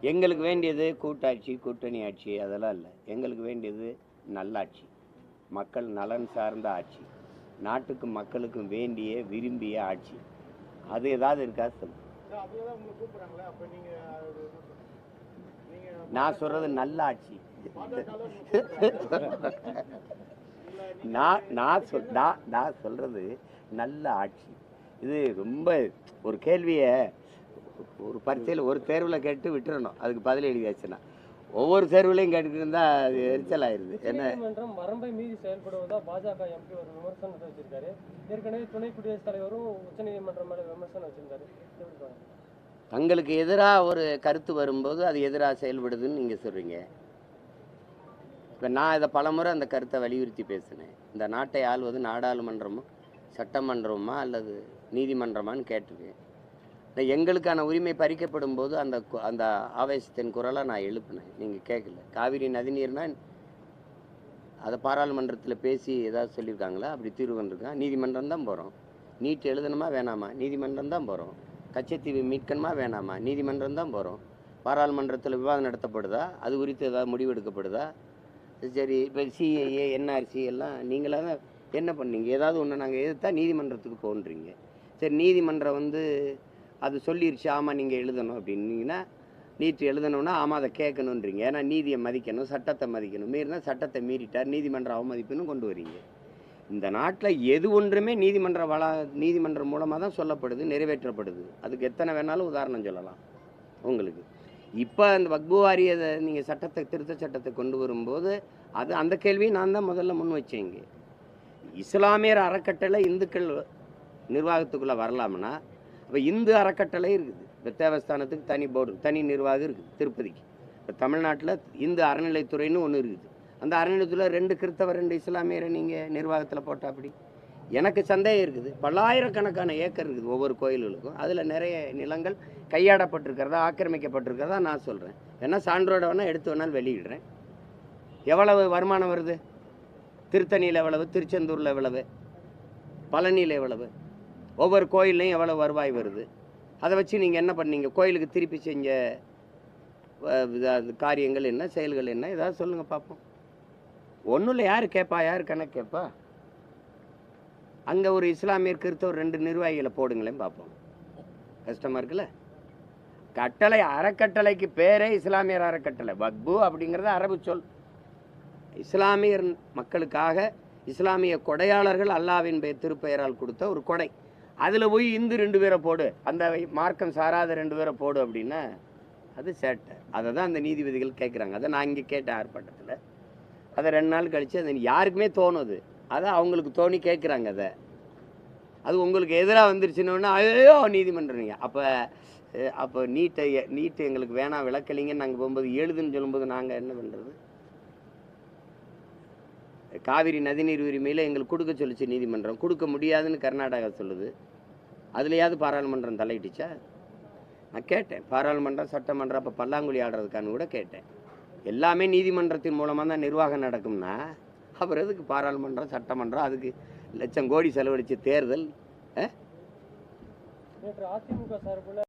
எங்களுக்கு வேண்டியது கூட்டாட்சி கூட்டணி ஆட்சி. அதெல்லாம் இல்லை. எங்களுக்கு வேண்டியது நல்லாட்சி. மக்கள் நலன் சார்ந்த ஆட்சி. நாட்டுக்கும் மக்களுக்கும் வேண்டிய விரும்பிய ஆட்சி. அது ஏதாவது இருக்கா? சொல்லு. நான் சொல்றது நல்ல ஆட்சி நான் நான் சொல் நான் நான் சொல்றது நல்ல ஆட்சி. இது ரொம்ப ஒரு கேள்வியை ஒரு பரீட்சையில் ஒரு தேர்வில் கேட்டு விட்டுறணும். அதுக்கு பதில் எழுதியாச்சுன்னா. ஒவ்வொரு தேர்வுலையும் கேட்டுட்டு இருந்தா அது எரிச்சல் ஆயிருது. என்ன? வரம்பை மீறி செயல்படுவதா பாஜக எம்பி ஒரு விமர்சனத்தை வச்சிருக்காரு. ஏற்கனவே துணை குடியரசுத் தலைவரும் உச்சநீதிமன்றம் மேல விமர்சனம் வச்சிருந்தாரு. தங்களுக்கு எதிராக ஒரு கருத்து வரும்போது அது எதிராக செயல்படுதுன்னு நீங்கள் சொல்கிறீங்க இப்போ நான் இதை பலமுறை அந்த கருத்தை வலியுறுத்தி பேசினேன். இந்த நாட்டை ஆள்வது நாடாளுமன்றமோ சட்டமன்றமா அல்லது நீதிமன்றமான்னு கேட்டிருக்கேன். எங்களுக்கான உரிமை பறிக்கப்படும் போது அந்த கு- அந்த ஆவேசத்தின் குரலை நான் எழுப்பினேன். நீங்கள் கேட்கல காவிரி நதிநீர்னா அதை பாராளுமன்றத்தில் பேசி ஏதாவது சொல்லியிருக்காங்களா? அப்படி தீர்வு வந்திருக்கான் நீதிமன்றம் தான் போகிறோம் நீட் எழுதணுமா வேணாமா? நீதிமன்றம் தான் போகிறோம் கச்சத்தீவு மீட்கணுமா வேணாமா? நீதிமன்றம் தான் போகிறோம் பாராளுமன்றத்தில் விவாதம் நடத்தப்படுதா? அது குறித்து ஏதாவது முடிவு எடுக்கப்படுதா சரி இப்போ சிஏஏ என்ஆர்சி எல்லாம் நீங்களாக தான் என்ன பண்ணீங்க? ஏதாவது ஒன்று நாங்கள் எதிர்த்தா நீதிமன்றத்துக்கு போன்றீங்க. சரி நீதிமன்றம் வந்து அது சொல்லிருச்சு ஆமாம் நீங்கள் எழுதணும் அப்படின்னீங்கன்னா நீட் எழுதணும்னா ஆமாம் அதை கேட்கணுன்றீங்க. ஏன்னா நீதியை மதிக்கணும் சட்டத்தை மதிக்கணும். மீறினா சட்டத்தை மீறிட்டார் நீதிமன்றம் அவமதிப்புன்னு கொண்டு வரீங்க. இந்த நாட்டில் எது ஒன்றுமே நீதிமன்ற வள நீதிமன்றம் மூலமாக தான் சொல்லப்படுது நிறைவேற்றப்படுது. அதுக்கு எத்தனை வேணாலும் உதாரணம் சொல்லலாம். உங்களுக்கு. இப்போ அந்த வக்பு வாரியதை நீங்கள் சட்டத்தை திருத்த சட்டத்தை கொண்டு வரும்போது அது அந்த கேள்வியை நான் தான் முதல்ல முன் வச்சேங்க இஸ்லாமியர் அறக்கட்டளை இந்துக்கள் நிர்வாகத்துக்குள்ளே வரலாம்னா இப்போ இந்து அறக்கட்டளை இருக்குது. இப்போ தேவஸ்தானத்துக்கு தனி போர்டு தனி நிர்வாகம் இருக்குது திருப்பதிக்கு. இப்போ தமிழ்நாட்டில் இந்து அறநிலைத்துறைன்னு ஒன்று இருக்குது. அந்த அறநிலையத்தில் ரெண்டு கிறித்தவர் ரெண்டு இஸ்லாமியரை நீங்கள் நிர்வாகத்தில் போட்டால் அப்படி? எனக்கு சந்தேகம் இருக்குது. பல்லாயிரக்கணக்கான ஏக்கர் இருக்குது ஒவ்வொரு கோயில்களுக்கும். அதில் நிறைய நிலங்கள் கையாடப்பட்டிருக்கிறதா ஆக்கிரமிக்கப்பட்டிருக்கிறதா நான் சொல்கிறேன் ஏன்னா சான்றோட வேணால் எடுத்து வேணாலும் வெளியிடுறேன். எவ்வளவு வருமானம் வருது? திருத்தணியில் எவ்வளவு? திருச்செந்தூரில் எவ்வளவு? பழனியில் எவ்வளவு? ஒவ்வொரு கோயில்லையும் எவ்வளவு வருவாய் வருது? அதை வச்சு நீங்கள் என்ன பண்ணீங்க? கோயிலுக்கு திருப்பி செஞ்ச காரியங்கள் என்ன? செயல்கள் என்ன? ஏதாவது சொல்லுங்கள் பார்ப்போம் ஒன்றும் இல்லை யார் கேட்பா யார் கணக்கு கேட்பா அங்கே ஒரு இஸ்லாமியர் கிறிஸ்தவர் ரெண்டு நிர்வாகிகளை போடுங்களேன் பார்ப்போம். கஷ்டமாக இருக்குல்ல? கட்டளை அறக்கட்டளைக்கு பேரே இஸ்லாமியர் அறக்கட்டளை. வக்பு அப்படிங்கிறது அரபு சொல். இஸ்லாமியர் மக்களுக்காக இஸ்லாமிய கொடையாளர்கள் அல்லாவின் பெயர் திருப்பெயரால் கொடுத்த ஒரு கொடை. அதில் போய் இந்து ரெண்டு பேரை போடு. அந்த மார்க்கம் சாராத ரெண்டு பேரை போடு அப்படின்னா அது சேட்டை. அதை தான் அந்த நீதிபதிகள் கேட்குறாங்க அதை நான் இங்கே கேட்டேன் ஆர்ப்பாட்டத்தில். அதை ரெண்டு நாள் கழித்து அது யாருக்குமே தோணுது. அதை அவங்களுக்கு தோணி கேட்குறாங்க அதை. அது உங்களுக்கு எதிராக வந்துருச்சுன்னு ஐயோ நீதிமன்றம் நீங்கள் அப்போ அப்போ நீட்டை நீட்டு எங்களுக்கு வேணாம் விளக்கலிங்கன்னு நாங்கள் போகும்போது எழுதுன்னு சொல்லும்போது நாங்கள் என்ன பண்ணுறது காவிரி நதிநீர் உரிமையில் எங்களுக்கு கொடுக்க சொல்லிச்சு நீதிமன்றம். கொடுக்க முடியாதுன்னு கர்நாடகா சொல்லுது. அதுலேயாவது பாராளுமன்றம் தலையிட்டுச்சா? நான் கேட்டேன். பாராளுமன்றம் சட்டமன்றம் அப்போ பல்லாங்குழி ஆடுறதுக்கான்னு கூட கேட்டேன். எல்லாமே நீதிமன்றத்தின் மூலமாக தான் நிர்வாகம் நடக்கும்னா அப்புறம் எதுக்கு பாராளுமன்றம் சட்டமன்றம் அதுக்கு லட்சம் கோடி செலவழித்து தேர்தல் நேற்று அதிமுக சார்பில்